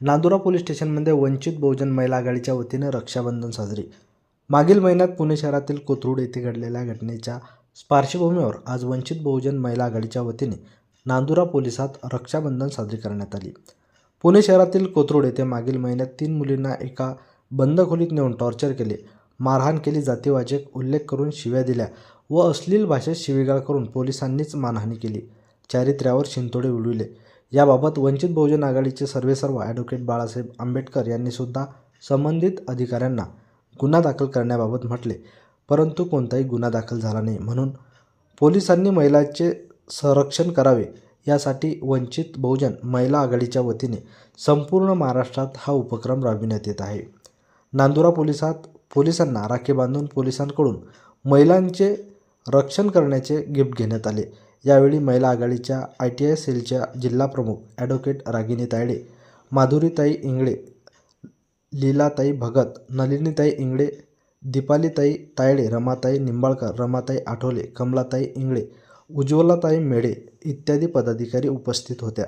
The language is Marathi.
नांदुरा पोलीस स्टेशनमध्ये वंचित बहुजन महिला आघाडीच्या वतीने रक्षाबंधन साजरी. मागील महिन्यात पुणे शहरातील कोथरूड येथे घडलेल्या घटनेच्या पार्श्वभूमीवर आज वंचित बहुजन महिला आघाडीच्या वतीने नांदुरा पोलिसात रक्षाबंधन साजरी करण्यात आली. पुणे शहरातील कोथरूड येथे मागील महिन्यात तीन मुलींना एका बंद खोलीत नेऊन टॉर्चर केले. मारहाण केली जातीवाचक उल्लेख करून शिव्या दिल्या व अश्लील भाषेत शिवीगाळ करून पोलिसांनीच मानहानी केली. चारित्र्यावर शिंतोडे उडविले. याबाबत वंचित बहुजन आघाडीचे सर्वेसर्व ॲडव्होकेट बाळासाहेब आंबेडकर यांनी सुद्धा संबंधित अधिकाऱ्यांना गुन्हा दाखल करण्याबाबत म्हटले. परंतु कोणताही गुन्हा दाखल झाला नाही. म्हणून पोलिसांनी महिलांचे संरक्षण करावे यासाठी वंचित बहुजन महिला आघाडीच्या वतीने संपूर्ण महाराष्ट्रात हा उपक्रम राबविण्यात येत आहे. नांदुरा पोलिसात पोलिसांना राखी बांधून पोलिसांकडून महिलांचे रक्षण करण्याचे गिफ्ट घेण्यात आले. यावेळी महिला आघाडीच्या आय टी आय सेलच्या जिल्हाप्रमुख ॲडव्होकेट रागिनी तायडे माधुरीताई इंगळे लीलाताई भगत नलिनीताई इंगळे दीपालीताई तायडे रमाताई निंबाळकर रमाताई आठवले कमलाताई इंगळे उज्ज्वलाताई मेढे इत्यादी पदाधिकारी उपस्थित होत्या.